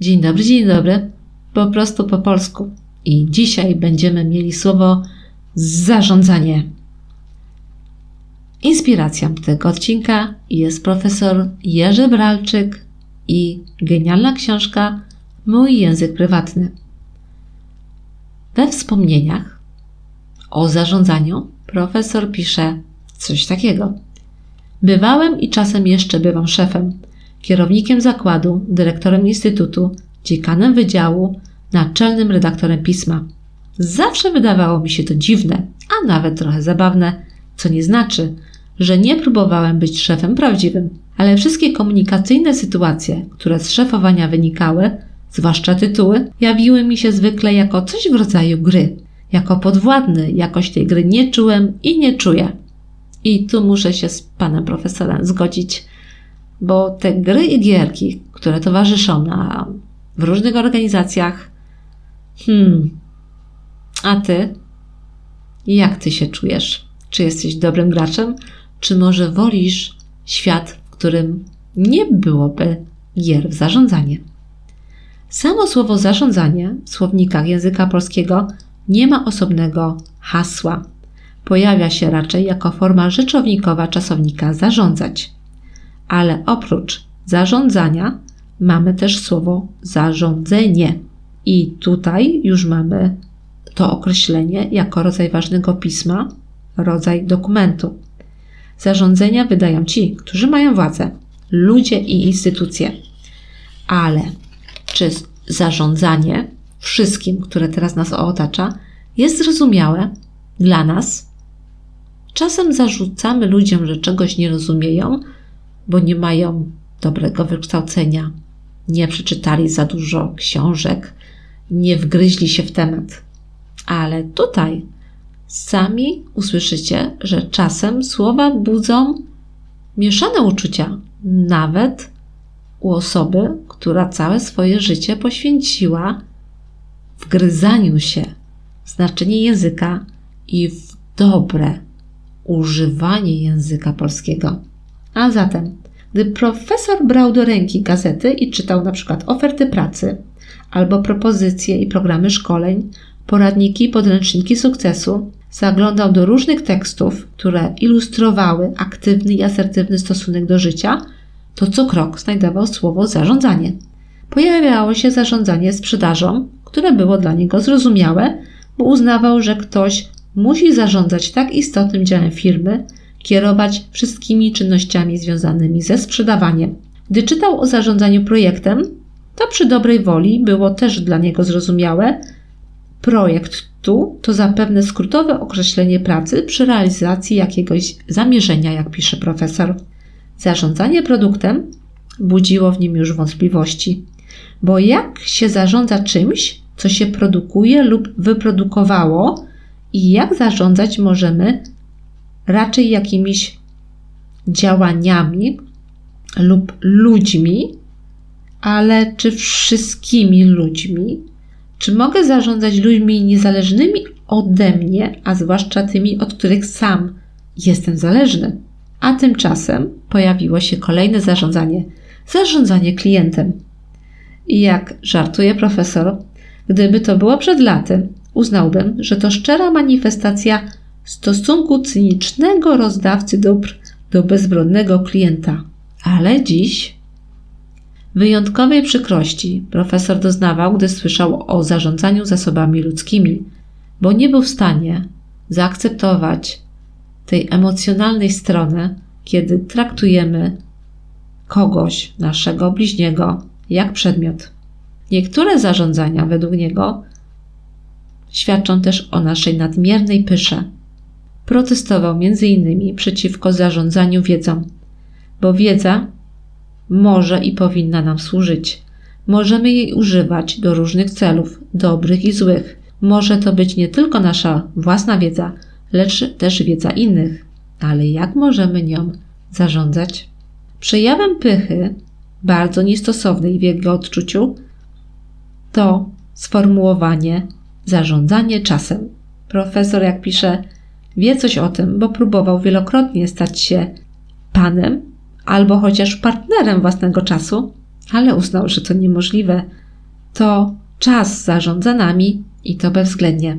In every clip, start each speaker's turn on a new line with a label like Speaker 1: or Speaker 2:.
Speaker 1: Dzień dobry, dzień dobry. Po prostu po polsku. I dzisiaj będziemy mieli słowo zarządzanie. Inspiracją tego odcinka jest profesor Jerzy Bralczyk i genialna książka Mój język prywatny. We wspomnieniach o zarządzaniu profesor pisze coś takiego. Bywałem i czasem jeszcze bywam szefem, kierownikiem zakładu, dyrektorem instytutu, dziekanem wydziału, naczelnym redaktorem pisma. Zawsze wydawało mi się to dziwne, a nawet trochę zabawne, co nie znaczy, że nie próbowałem być szefem prawdziwym, ale wszystkie komunikacyjne sytuacje, które z szefowania wynikały, zwłaszcza tytuły, jawiły mi się zwykle jako coś w rodzaju gry. Jako podwładny jakoś tej gry nie czułem i nie czuję. I tu muszę się z panem profesorem zgodzić, bo te gry i gierki, które towarzyszą na, w różnych organizacjach, hmm, a ty? Jak ty się czujesz? Czy jesteś dobrym graczem, czy może wolisz świat, w którym nie byłoby gier w zarządzanie? Samo słowo zarządzanie w słownikach języka polskiego nie ma osobnego hasła. Pojawia się raczej jako forma rzeczownikowa czasownika zarządzać. Ale oprócz zarządzania mamy też słowo zarządzenie. I tutaj już mamy to określenie jako rodzaj ważnego pisma, rodzaj dokumentu. Zarządzenia wydają ci, którzy mają władzę, ludzie i instytucje. Ale czy zarządzanie wszystkim, które teraz nas otacza, jest zrozumiałe dla nas? Czasem zarzucamy ludziom, że czegoś nie rozumieją, bo nie mają dobrego wykształcenia, nie przeczytali za dużo książek, nie wgryźli się w temat. Ale tutaj sami usłyszycie, że czasem słowa budzą mieszane uczucia, nawet u osoby, która całe swoje życie poświęciła wgryzaniu się w znaczenie języka i w dobre używanie języka polskiego. A zatem, gdy profesor brał do ręki gazety i czytał na przykład oferty pracy, albo propozycje i programy szkoleń, poradniki, podręczniki sukcesu, zaglądał do różnych tekstów, które ilustrowały aktywny i asertywny stosunek do życia, to co krok znajdował słowo zarządzanie. Pojawiało się zarządzanie sprzedażą, które było dla niego zrozumiałe, bo uznawał, że ktoś musi zarządzać tak istotnym działem firmy, kierować wszystkimi czynnościami związanymi ze sprzedawaniem. Gdy czytał o zarządzaniu projektem, to przy dobrej woli było też dla niego zrozumiałe. Projektu to zapewne skrótowe określenie pracy przy realizacji jakiegoś zamierzenia, jak pisze profesor. Zarządzanie produktem budziło w nim już wątpliwości, bo jak się zarządza czymś, co się produkuje lub wyprodukowało, i jak zarządzać możemy raczej jakimiś działaniami lub ludźmi, ale czy wszystkimi ludźmi? Czy mogę zarządzać ludźmi niezależnymi ode mnie, a zwłaszcza tymi, od których sam jestem zależny? A tymczasem pojawiło się kolejne zarządzanie zarządzanie klientem. I jak żartuje profesor, gdyby to było przed laty, uznałbym, że to szczera manifestacja stosunku cynicznego rozdawcy dóbr do bezbronnego klienta. Ale dziś wyjątkowej przykrości profesor doznawał, gdy słyszał o zarządzaniu zasobami ludzkimi, bo nie był w stanie zaakceptować tej emocjonalnej strony, kiedy traktujemy kogoś, naszego bliźniego, jak przedmiot. Niektóre zarządzania, według niego, świadczą też o naszej nadmiernej pysze. Protestował m.in. przeciwko zarządzaniu wiedzą, bo wiedza może i powinna nam służyć. Możemy jej używać do różnych celów, dobrych i złych. Może to być nie tylko nasza własna wiedza, lecz też wiedza innych. Ale jak możemy nią zarządzać? Przejawem pychy, bardzo niestosownej w jego odczuciu, to sformułowanie zarządzanie czasem. Profesor, jak pisze, wie coś o tym, bo próbował wielokrotnie stać się panem albo chociaż partnerem własnego czasu, ale uznał, że to niemożliwe, to czas zarządza nami i to bezwzględnie.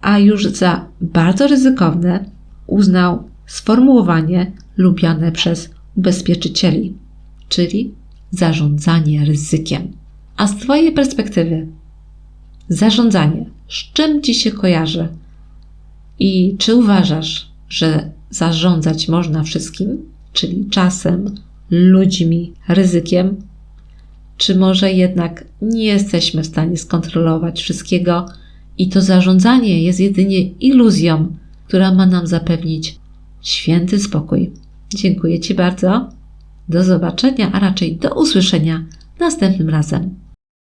Speaker 1: A już za bardzo ryzykowne uznał sformułowanie lubiane przez ubezpieczycieli, czyli zarządzanie ryzykiem. A z Twojej perspektywy, zarządzanie, z czym Ci się kojarzy? I czy uważasz, że zarządzać można wszystkim, czyli czasem, ludźmi, ryzykiem? Czy może jednak nie jesteśmy w stanie skontrolować wszystkiego i to zarządzanie jest jedynie iluzją, która ma nam zapewnić święty spokój? Dziękuję Ci bardzo. Do zobaczenia, a raczej do usłyszenia następnym razem.